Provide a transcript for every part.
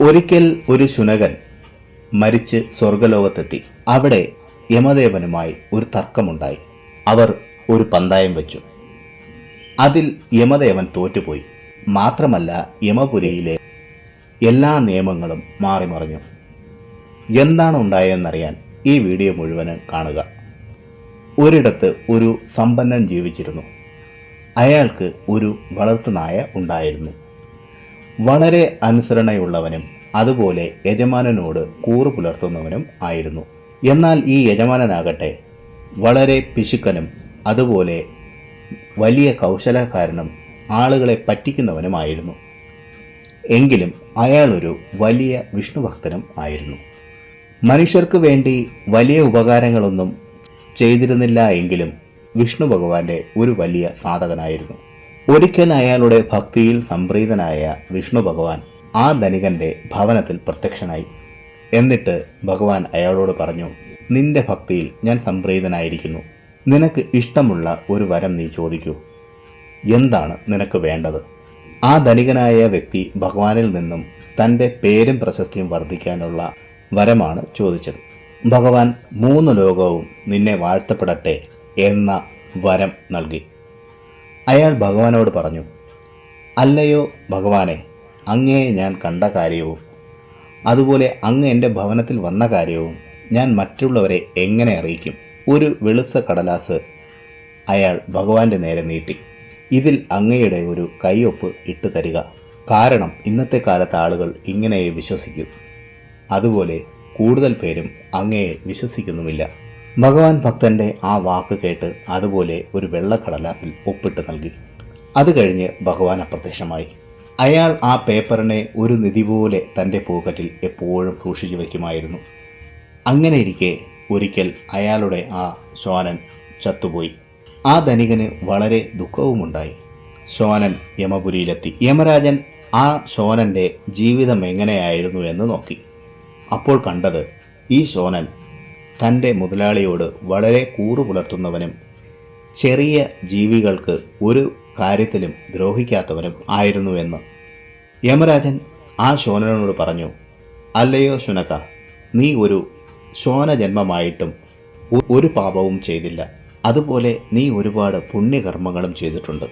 ഒരിക്കൽ ഒരു ശുനകൻ മരിച്ച് സ്വർഗലോകത്തെത്തി അവിടെ യമദേവനുമായി ഒരു തർക്കമുണ്ടായി. അവർ ഒരു പന്തായം വെച്ചു. അതിൽ യമദേവൻ തോറ്റുപോയി. മാത്രമല്ല യമപുരിയിലെ എല്ലാ നിയമങ്ങളും മാറിമറിഞ്ഞു. എന്താണ് ഉണ്ടായതെന്നറിയാൻ ഈ വീഡിയോ മുഴുവനും കാണുക. ഒരിടത്ത് ഒരു സമ്പന്നൻ ജീവിച്ചിരുന്നു. അയാൾക്ക് ഒരു വളർത്തുനായ ഉണ്ടായിരുന്നു. വളരെ അനുസരണയുള്ളവനും അതുപോലെ യജമാനനോട് കൂറു പുലർത്തുന്നവനും ആയിരുന്നു. എന്നാൽ ഈ യജമാനനാകട്ടെ വളരെ പിശുക്കനും അതുപോലെ വലിയ കൗശലക്കാരനും ആളുകളെ പറ്റിക്കുന്നവനുമായിരുന്നു എങ്കിലും അയാളൊരു വലിയ വിഷ്ണുഭക്തനും ആയിരുന്നു. മനുഷ്യർക്ക് വേണ്ടി വലിയ ഉപകാരങ്ങളൊന്നും ചെയ്തിരുന്നില്ല എങ്കിലും വിഷ്ണു ഭഗവാന്റെ ഒരു വലിയ സാധകനായിരുന്നു. ഒരിക്കൽ അയാളുടെ ഭക്തിയിൽ സംപ്രീതനായ വിഷ്ണു ഭഗവാൻ ആ ധനികന്റെ ഭവനത്തിൽ പ്രത്യക്ഷനായി. എന്നിട്ട് ഭഗവാൻ അയാളോട് പറഞ്ഞു നിന്റെ ഭക്തിയിൽ ഞാൻ സംപ്രീതനായിരിക്കുന്നു. നിനക്ക് ഇഷ്ടമുള്ള ഒരു വരം നീ ചോദിക്കൂ. എന്താണ് നിനക്ക് വേണ്ടത്? ആ ധനികനായ വ്യക്തി ഭഗവാനിൽ നിന്നും തന്റെ പേരും പ്രശസ്തിയും വർദ്ധിക്കാനുള്ള വരമാണ് ചോദിച്ചത്. ഭഗവാൻ മൂന്ന് ലോകവും നിന്നെ വാഴ്ത്തപ്പെടട്ടെ എന്ന വരം നൽകി. അയാൾ ഭഗവാനോട് പറഞ്ഞു അല്ലയോ ഭഗവാനെ അങ്ങേ ഞാൻ കണ്ട കാര്യവും അതുപോലെ അങ്ങ് എന്റെ ഭവനത്തിൽ വന്ന കാര്യവും ഞാൻ മറ്റുള്ളവരെ എങ്ങനെ അറിയിക്കും? ഒരു വെളുത്ത കടലാസ് അയാൾ ഭഗവാന്റെ നേരെ നീട്ടി. ഇതിൽ അങ്ങയുടെ ഒരു കൈയൊപ്പ് ഇട്ട് തരിക. കാരണം ഇന്നത്തെ കാലത്ത് ആളുകൾ ഇങ്ങനെയേ വിശ്വസിക്കും. അതുപോലെ കൂടുതൽ പേരും അങ്ങയെ വിശ്വസിക്കുന്നുമില്ല. ഭഗവാൻ ഭക്തന്റെ ആ വാക്ക് കേട്ട് അതുപോലെ ഒരു വെള്ളക്കടലാസിൽ ഒപ്പിട്ട് നൽകി. അത് കഴിഞ്ഞ് ഭഗവാൻ അപ്രത്യക്ഷമായി. അയാൾ ആ പേപ്പറിനെ ഒരു നിധി പോലെ തന്റെ പോക്കറ്റിൽ എപ്പോഴും സൂക്ഷിച്ചു വയ്ക്കുമായിരുന്നു. അങ്ങനെ ഇരിക്കെ ഒരിക്കൽ അയാളുടെ ആ ശ്വാനൻ ചത്തുപോയി. ആ ധനികന് വളരെ ദുഃഖവുമുണ്ടായി. ശോനൻ യമപുരിയിലെത്തി. യമരാജൻ ആ ശോനന്റെ ജീവിതം എങ്ങനെയായിരുന്നു എന്ന് നോക്കി. അപ്പോൾ കണ്ടത് ഈ ശോനൻ തന്റെ മുതലാളിയോട് വളരെ കൂറു പുലർത്തുന്നവനും ചെറിയ ജീവികൾക്ക് ഒരു കാര്യത്തിലും ദ്രോഹിക്കാത്തവനും ആയിരുന്നുവെന്ന് യമരാജൻ ആ ശോനനോട് പറഞ്ഞു അല്ലയോ ശുനക നീ ഒരു ശോന ജന്മമായിട്ടും ഒരു പാപവും ചെയ്തില്ല. അതുപോലെ നീ ഒരുപാട് പുണ്യകർമ്മങ്ങളും ചെയ്തിട്ടുണ്ട്.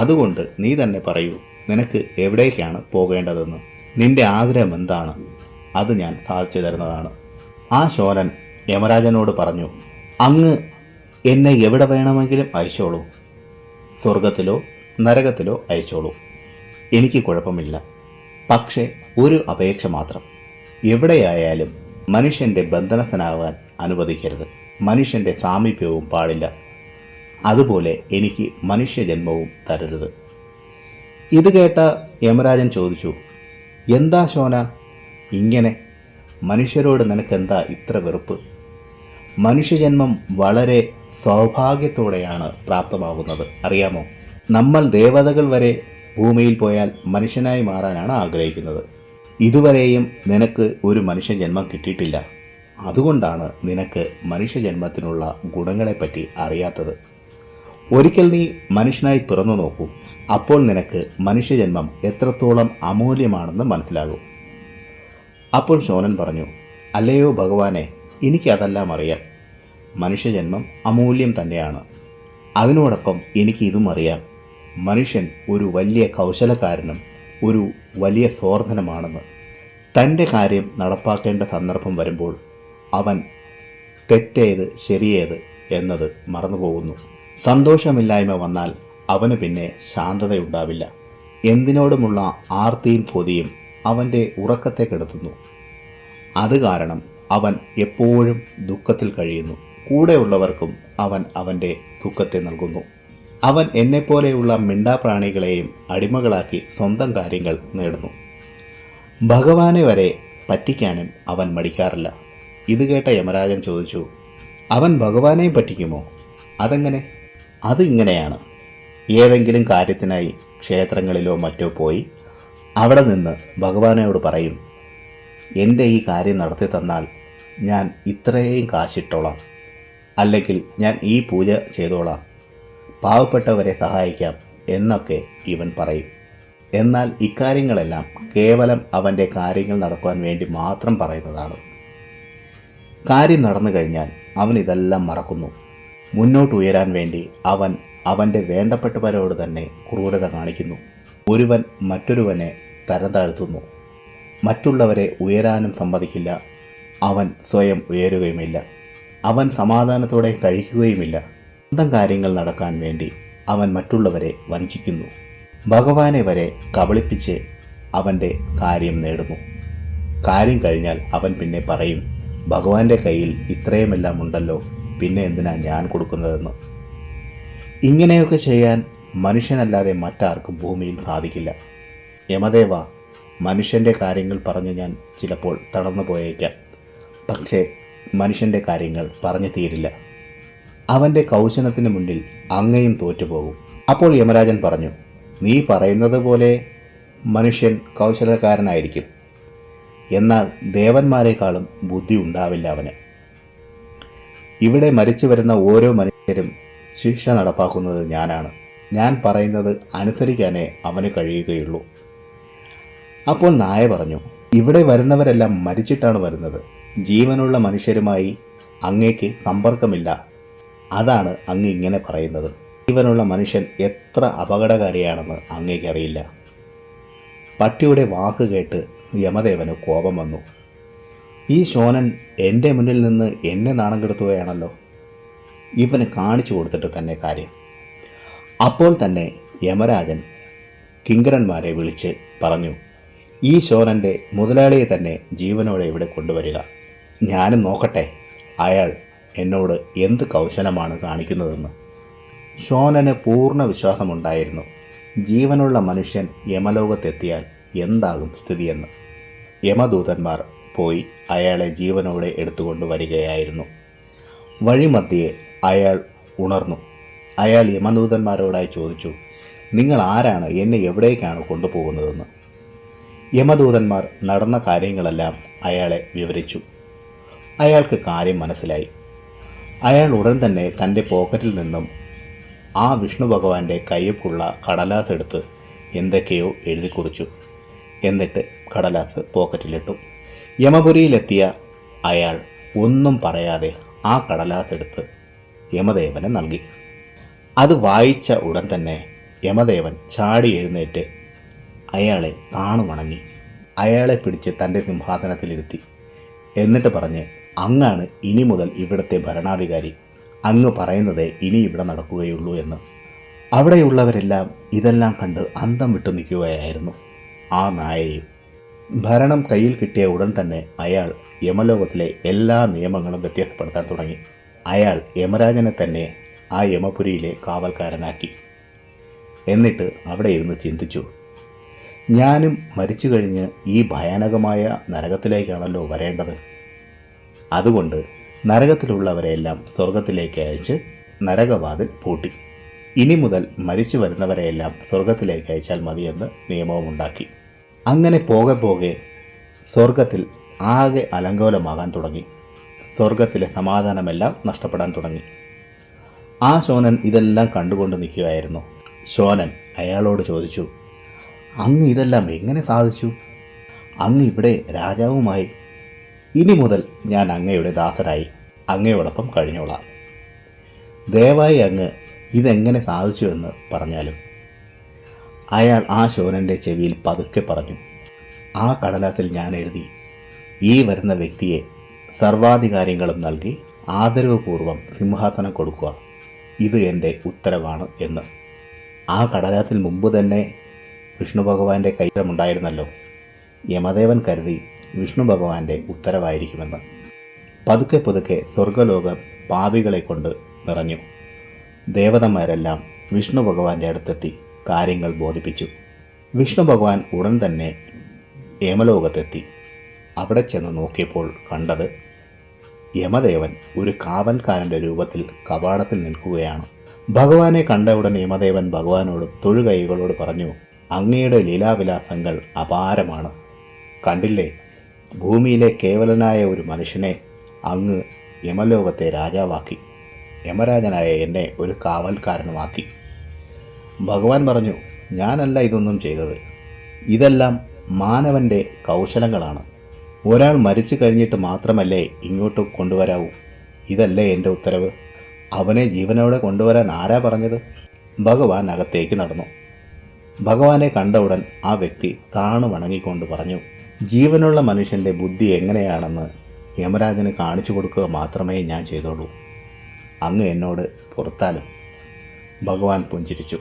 അതുകൊണ്ട് നീ തന്നെ പറയൂ നിനക്ക് എവിടേക്കാണ് പോകേണ്ടതെന്ന്? നിന്റെ ആഗ്രഹം എന്താണ്? അത് ഞാൻ സാധിച്ചു തരുന്നതാണ്. ആ ശോരൻ യമരാജനോട് പറഞ്ഞു അങ്ങ് എന്നെ എവിടെ വേണമെങ്കിലും അയച്ചോളൂ. സ്വർഗത്തിലോ നരകത്തിലോ അയച്ചോളൂ. എനിക്ക് കുഴപ്പമില്ല. പക്ഷേ ഒരു അപേക്ഷ മാത്രം. എവിടെയായാലും മനുഷ്യന്റെ ബന്ധനസ്ഥനാവാൻ അനുവദിക്കരുത്. മനുഷ്യന്റെ സാമീപ്യവും പാടില്ല. അതുപോലെ എനിക്ക് മനുഷ്യജന്മവും തരരുത്. ഇത് കേട്ട യമരാജൻ ചോദിച്ചു എന്താ ശോന? ഇങ്ങനെ മനുഷ്യരോട് നിനക്കെന്താ ഇത്ര വെറുപ്പ്? മനുഷ്യജന്മം വളരെ സൗഭാഗ്യത്തോടെയാണ് പ്രാപ്തമാകുന്നത്. അറിയാമോ? നമ്മൾ ദേവതകൾ വരെ ഭൂമിയിൽ പോയാൽ മനുഷ്യനായി മാറാനാണ് ആഗ്രഹിക്കുന്നത്. ഇതുവരെയും നിനക്ക് ഒരു മനുഷ്യജന്മം കിട്ടിയിട്ടില്ല. അതുകൊണ്ടാണ് നിനക്ക് മനുഷ്യജന്മത്തിനുള്ള ഗുണങ്ങളെപ്പറ്റി അറിയാത്തത്. ഒരിക്കൽ നീ മനുഷ്യനായി പിറന്നു നോക്കൂ. അപ്പോൾ നിനക്ക് മനുഷ്യജന്മം എത്രത്തോളം അമൂല്യമാണെന്ന് മനസ്സിലാകും. അപ്പോൾ ശോനൻ പറഞ്ഞു അല്ലയോ ഭഗവാനെ എനിക്കതെല്ലാം അറിയാം മനുഷ്യജന്മം അമൂല്യം തന്നെയാണ്. അതിനോടൊപ്പം എനിക്ക് ഇതും അറിയാം മനുഷ്യൻ ഒരു വലിയ കൗശലക്കാരനും ഒരു വലിയ സ്വാർത്ഥനുമാണെന്ന് തന്റെ കാര്യം നടപ്പാക്കേണ്ട സന്ദർഭം വരുമ്പോൾ അവൻ തെറ്റേത് ശരിയേത് എന്നത് മറന്നുപോകുന്നു. സന്തോഷമില്ലായ്മ വന്നാൽ അവന് പിന്നെ ശാന്തതയുണ്ടാവില്ല. എന്തിനോടുമുള്ള ആർത്തിയും പൊതിയും അവന്റെ ഉറക്കത്തെ കെടുത്തുന്നു. അത് കാരണം അവൻ എപ്പോഴും ദുഃഖത്തിൽ കഴിയുന്നു. കൂടെയുള്ളവർക്കും അവൻ അവന്റെ ദുഃഖത്തെ നൽകുന്നു. അവൻ എന്നെപ്പോലെയുള്ള മിണ്ടാപ്രാണികളെയും അടിമകളാക്കി സ്വന്തം കാര്യങ്ങൾ നേടുന്നു. ഭഗവാനെ വരെ പറ്റിക്കാനും അവൻ മടിക്കാറില്ല. ഇത് കേട്ട യമരാജൻ ചോദിച്ചു അവൻ ഭഗവാനെയും പറ്റിക്കുമോ? അതെങ്ങനെ? അത് ഇങ്ങനെയാണ്. ഏതെങ്കിലും കാര്യത്തിനായി ക്ഷേത്രങ്ങളിലോ മറ്റോ പോയി അവിടെ നിന്ന് ഭഗവാനോട് പറയും എന്റെ ഈ കാര്യം നടത്തി തന്നാൽ ഞാൻ ഇത്രയും കാശിട്ടോളാം. അല്ലെങ്കിൽ ഞാൻ ഈ പൂജ ചെയ്തോളാം. പാവപ്പെട്ടവരെ സഹായിക്കാം എന്നൊക്കെ ഇവൻ പറയും. എന്നാൽ ഇക്കാര്യങ്ങളെല്ലാം കേവലം അവന്റെ കാര്യങ്ങൾ നടക്കുവാൻ വേണ്ടി മാത്രം പറയുന്നതാണ്. കാര്യം നടന്നു കഴിഞ്ഞാൽ അവൻ ഇതെല്ലാം മറക്കുന്നു. മുന്നോട്ട് ഉയരാൻ വേണ്ടി അവൻ അവന്റെ വേണ്ടപ്പെട്ടവരോട് തന്നെ ക്രൂരത കാണിക്കുന്നു. ഒരുവൻ മറ്റൊരുവനെ തരം താഴ്ത്തുന്നു. മറ്റുള്ളവരെ ഉയരാനും സമ്മതിക്കില്ല. അവൻ സ്വയം ഉയരുകയുമില്ല. അവൻ സമാധാനത്തോടെ കഴിക്കുകയുമില്ല. സ്വന്തം കാര്യങ്ങൾ നടക്കാൻ വേണ്ടി അവൻ മറ്റുള്ളവരെ വഞ്ചിക്കുന്നു. ഭഗവാനെ വരെ കബളിപ്പിച്ച് അവന്റെ കാര്യം നേടുന്നു. കാര്യം കഴിഞ്ഞാൽ അവൻ പിന്നെ പറയും ഭഗവാന്റെ കയ്യിൽ ഇത്രയുമെല്ലാം ഉണ്ടല്ലോ പിന്നെ എന്തിനാ ഞാൻ കൊടുക്കുന്നതെന്ന്? ഇങ്ങനെയൊക്കെ ചെയ്യാൻ മനുഷ്യനല്ലാതെ മറ്റാർക്കും ഭൂമിയിൽ സാധിക്കില്ല. യമദേവ മനുഷ്യന്റെ കാര്യങ്ങൾ പറഞ്ഞ് ഞാൻ ചിലപ്പോൾ തളർന്നു പോയേക്കാം പക്ഷേ മനുഷ്യന്റെ കാര്യങ്ങൾ പറഞ്ഞു തീരില്ല. അവന്റെ കൗശലത്തിന് മുന്നിൽ അങ്ങയും തോറ്റുപോകും. അപ്പോൾ യമരാജൻ പറഞ്ഞു നീ പറയുന്നത് പോലെ മനുഷ്യൻ കൗശലക്കാരനായിരിക്കും. എന്നാൽ ദേവന്മാരെക്കാളും ബുദ്ധി ഉണ്ടാവില്ല അവന്. ഇവിടെ മരിച്ചു വരുന്ന ഓരോ മനുഷ്യരും ശിക്ഷ നടപ്പാക്കുന്നത് ഞാനാണ്. ഞാൻ പറയുന്നത് അനുസരിക്കാനേ അവന് കഴിയുകയുള്ളൂ. അപ്പോൾ നായ പറഞ്ഞു ഇവിടെ വരുന്നവരെല്ലാം മരിച്ചിട്ടാണ് വരുന്നത്. ജീവനുള്ള മനുഷ്യരുമായി അങ്ങേക്ക് സമ്പർക്കമില്ല. അതാണ് അങ്ങ് ഇങ്ങനെ പറയുന്നത്. ജീവനുള്ള മനുഷ്യൻ എത്ര അപകടകാരിയാണെന്ന് അങ്ങേക്കറിയില്ല. പട്ടിയുടെ വാക്ക് കേട്ട് യമദേവന് കോപം വന്നു. ഈ ശോനൻ എന്റെ മുന്നിൽ നിന്ന് എന്നെ നാണം കെടുത്തുകയാണല്ലോ. ഇവന് കാണിച്ചു കൊടുത്തിട്ട് തന്നെ കാര്യം. അപ്പോൾ തന്നെ യമരാജൻ കിങ്കരന്മാരെ വിളിച്ച് പറഞ്ഞു ഈ ശോനന്റെ മുതലാളിയെ തന്നെ ജീവനോടെ ഇവിടെ കൊണ്ടുവരിക. ഞാനും നോക്കട്ടെ. അയാൾ എന്നോട് എന്ത് കൗശലമാണ് കാണിക്കുന്നതെന്ന്. ശോനന് പൂർണ വിശ്വാസമുണ്ടായിരുന്നു. ജീവനുള്ള മനുഷ്യൻ യമലോകത്തെത്തിയാൽ എന്താകും സ്ഥിതിയെന്ന്. യമദൂതന്മാർ പോയി അയാളെ ജീവനോടെ എടുത്തുകൊണ്ട് വരികയായിരുന്നു. വഴിമധ്യേ അയാൾ ഉണർന്നു. അയാൾ യമദൂതന്മാരോടായി ചോദിച്ചു നിങ്ങൾ ആരാണ്? എന്നെ എവിടേക്കാണ് കൊണ്ടുപോകുന്നതെന്ന്? യമദൂതന്മാർ നടന്ന കാര്യങ്ങളെല്ലാം അയാളെ വിവരിച്ചു. അയാൾക്ക് കാര്യം മനസ്സിലായി. അയാൾ ഉടൻ തന്നെ തന്റെ പോക്കറ്റിൽ നിന്നും ആ വിഷ്ണു ഭഗവാന്റെ കയ്യപ്പുള്ള കടലാസ് എടുത്ത് എന്തൊക്കെയോ എഴുതി കുറിച്ചു. എന്നിട്ട് കടലാസ് പോക്കറ്റിലിട്ടു. യമപുരിയിലെത്തിയ അയാൾ ഒന്നും പറയാതെ ആ കടലാസ് എടുത്ത് യമദേവന് നൽകി. അത് വായിച്ച ഉടൻ തന്നെ യമദേവൻ ചാടി എഴുന്നേറ്റ് അയാളെ താണു വണങ്ങി അയാളെ പിടിച്ച് തന്റെ സിംഹാസനത്തിലിരുത്തി. എന്നിട്ട് പറഞ്ഞ് അങ്ങാണ് ഇനി മുതൽ ഇവിടുത്തെ ഭരണാധികാരി. അങ്ങ് പറയുന്നതേ ഇനി ഇവിടെ നടക്കുകയുള്ളൂ എന്ന്. അവിടെയുള്ളവരെല്ലാം ഇതെല്ലാം കണ്ട് അന്തം വിട്ടു നിൽക്കുകയായിരുന്നു. ആ നായയും. ഭരണം കയ്യിൽ കിട്ടിയ ഉടൻ തന്നെ അയാൾ യമലോകത്തിലെ എല്ലാ നിയമങ്ങളും വ്യത്യാസപ്പെടുത്താൻ തുടങ്ങി. അയാൾ യമരാജനെ തന്നെ ആ യമപുരിയിലെ കാവൽക്കാരനാക്കി. എന്നിട്ട് അവിടെ ഇരുന്ന് ചിന്തിച്ചു. ഞാനും മരിച്ചു കഴിഞ്ഞ് ഈ ഭയാനകമായ നരകത്തിലേക്കാണല്ലോ വരേണ്ടത്. അതുകൊണ്ട് നരകത്തിലുള്ളവരെയെല്ലാം സ്വർഗത്തിലേക്ക് അയച്ച് നരകവാതിൽ പൂട്ടി. ഇനി മുതൽ മരിച്ചു വരുന്നവരെയെല്ലാം സ്വർഗത്തിലേക്ക് അയച്ചാൽ മതിയെന്ന് നിയമവുമുണ്ടാക്കി. അങ്ങനെ പോകെ പോകെ സ്വർഗത്തിൽ ആകെ അലങ്കോലമാകാൻ തുടങ്ങി. സ്വർഗത്തിലെ സമാധാനമെല്ലാം നഷ്ടപ്പെടാൻ തുടങ്ങി. ആ ശോനൻ ഇതെല്ലാം കണ്ടുകൊണ്ട് നിൽക്കുകയായിരുന്നു. ശോനൻ അയാളോട് ചോദിച്ചു അങ്ങ് ഇതെല്ലാം എങ്ങനെ സാധിച്ചു? അങ്ങ് ഇവിടെ രാജാവുമായി ഇനി മുതൽ ഞാൻ അങ്ങയുടെ ദാസരായി അങ്ങയോടൊപ്പം കഴിഞ്ഞോളാം. ദയവായി അങ്ങ് ഇതെങ്ങനെ സാധിച്ചു എന്ന് പറഞ്ഞാലും. അയാൾ ആ ശോനന്റെ ചെവിയിൽ പതുക്കെ പറഞ്ഞു ആ കടലാസിൽ ഞാൻ എഴുതി ഈ വരുന്ന വ്യക്തിയെ സർവാധികാരങ്ങളും നൽകി ആദരവുപൂർവം സിംഹാസനം കൊടുക്കുക. ഇത് എന്റെ ഉത്തരവാണ് എന്ന്. ആ കടലാസിൽ മുമ്പ് തന്നെ വിഷ്ണു ഭഗവാന്റെ കൈവരമുണ്ടായിരുന്നല്ലോ യമദേവൻ കരുതി വിഷ്ണു ഭഗവാന്റെ ഉത്തരവായിരിക്കുമെന്ന്. പതുക്കെ പതുക്കെ സ്വർഗലോകം പാവികളെ കൊണ്ട് നിറഞ്ഞു. ദേവതമാരെല്ലാം വിഷ്ണു ഭഗവാന്റെ അടുത്തെത്തി കാര്യങ്ങൾ ബോധിപ്പിച്ചു. വിഷ്ണു ഭഗവാൻ ഉടൻ തന്നെ യമലോകത്തെത്തി. അവിടെ ചെന്ന് നോക്കിയപ്പോൾ കണ്ടത് യമദേവൻ ഒരു കാവൽക്കാരന്റെ രൂപത്തിൽ കവാടത്തിൽ നിൽക്കുകയാണ്. ഭഗവാനെ കണ്ട ഉടൻ യമദേവൻ ഭഗവാനോട് തൊഴുകൈകളോട് പറഞ്ഞു അങ്ങയുടെ ലീലാവിലാസങ്ങൾ അപാരമാണ്. കണ്ടില്ലേ? ഭൂമിയിലെ കേവലനായ ഒരു മനുഷ്യനെ അങ്ങ് യമലോകത്തെ രാജാവാക്കി യമരാജനായ എന്നെ ഒരു കാവൽക്കാരനുമാക്കി. ഭഗവാൻ പറഞ്ഞു ഞാനല്ല ഇതൊന്നും ചെയ്തത്. ഇതെല്ലാം മാനവന്റെ കൗശലങ്ങളാണ്. ഒരാൾ മരിച്ചു കഴിഞ്ഞിട്ട് മാത്രമല്ലേ ഇങ്ങോട്ട് കൊണ്ടുവരാവൂ? ഇതല്ലേ എന്റെ ഉത്തരവ്? അവനെ ജീവനോടെ കൊണ്ടുവരാൻ ആരാ പറഞ്ഞത്? ഭഗവാൻ അകത്തേക്ക് നടന്നു. ഭഗവാനെ കണ്ട ഉടൻ ആ വ്യക്തി താണു വണങ്ങിക്കൊണ്ട് പറഞ്ഞു ജീവനുള്ള മനുഷ്യന്റെ ബുദ്ധി എങ്ങനെയാണെന്ന് യമരാജന് കാണിച്ചു കൊടുക്കുക മാത്രമേ ഞാൻ ചെയ്തോളൂ. അങ്ങ് എന്നോട് പുറത്താലും ഭഗവാൻ പുഞ്ചിരിച്ചു.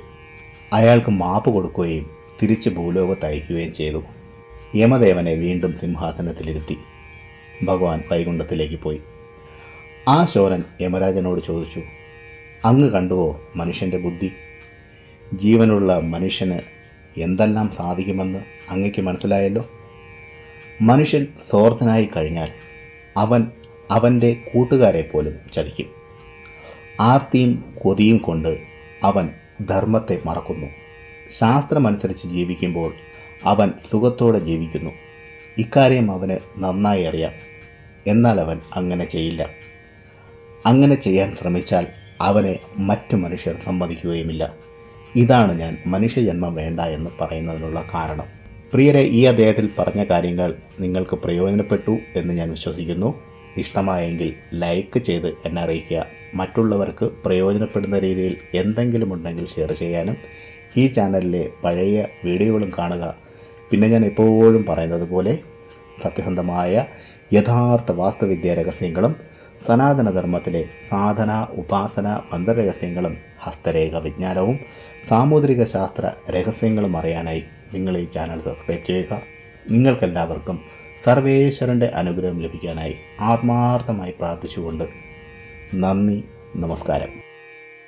അയാൾക്ക് മാപ്പ് കൊടുക്കുകയും തിരിച്ച് ഭൂലോകത്ത് അയക്കുകയും ചെയ്തു. യമദേവനെ വീണ്ടും സിംഹാസനത്തിലിരുത്തി. ഭഗവാൻ വൈകുണ്ഠത്തിലേക്ക് പോയി. ആ ശോരൻ യമരാജനോട് ചോദിച്ചു അങ്ങ് കണ്ടുവോ മനുഷ്യന്റെ ബുദ്ധി? ജീവനുള്ള മനുഷ്യന് എന്തെല്ലാം സാധിക്കുമെന്ന് അങ്ങയ്ക്ക് മനസ്സിലായല്ലോ? മനുഷ്യൻ സ്വാർത്ഥനായി കഴിഞ്ഞാൽ അവൻ അവന്റെ കൂട്ടുകാരെ പോലും ചതിക്കും. ആർത്തിയും കൊതിയും കൊണ്ട് അവൻ ധർമ്മത്തെ മറക്കുന്നു. ശാസ്ത്രമനുസരിച്ച് ജീവിക്കുമ്പോൾ അവൻ സുഖത്തോടെ ജീവിക്കുന്നു. ഇക്കാര്യം അവന് നന്നായി അറിയാം. എന്നാൽ അവൻ അങ്ങനെ ചെയ്യില്ല. അങ്ങനെ ചെയ്യാൻ ശ്രമിച്ചാൽ അവനെ മറ്റു മനുഷ്യർ സമ്മതിക്കുകയുമില്ല. ഇതാണ് ഞാൻ മനുഷ്യജന്മം വേണ്ട എന്ന് പറയുന്നതിനുള്ള കാരണം. പ്രിയരെ ഈ അദ്ദേഹത്തിൽ പറഞ്ഞ കാര്യങ്ങൾ നിങ്ങൾക്ക് പ്രയോജനപ്പെട്ടു എന്ന് ഞാൻ വിശ്വസിക്കുന്നു. ഇഷ്ടമായെങ്കിൽ ലൈക്ക് ചെയ്ത് എന്നെ അറിയിക്കുക. മറ്റുള്ളവർക്ക് പ്രയോജനപ്പെടുന്ന രീതിയിൽ എന്തെങ്കിലും ഉണ്ടെങ്കിൽ ഷെയർ ചെയ്യാനും ഈ ചാനലിലെ പഴയ വീഡിയോകളും കാണുക. പിന്നെ ഞാൻ എപ്പോഴും പറയുന്നത് പോലെ സത്യസന്ധമായ യഥാർത്ഥ വാസ്തുവിദ്യ രഹസ്യങ്ങളും സനാതനധർമ്മത്തിലെ സാധന ഉപാസന മന്ത്രരഹസ്യങ്ങളും ഹസ്തരേഖ വിജ്ഞാനവും സാമുദ്രിക ശാസ്ത്ര രഹസ്യങ്ങളും അറിയാനായി നിങ്ങൾ ഈ ചാനൽ സബ്സ്ക്രൈബ് ചെയ്യുക. നിങ്ങൾക്കെല്ലാവർക്കും സർവേശ്വരന്റെ അനുഗ്രഹം ലഭിക്കാനായി ആത്മാർത്ഥമായി പ്രാർത്ഥിച്ചുകൊണ്ട് നന്ദി നമസ്കാരം.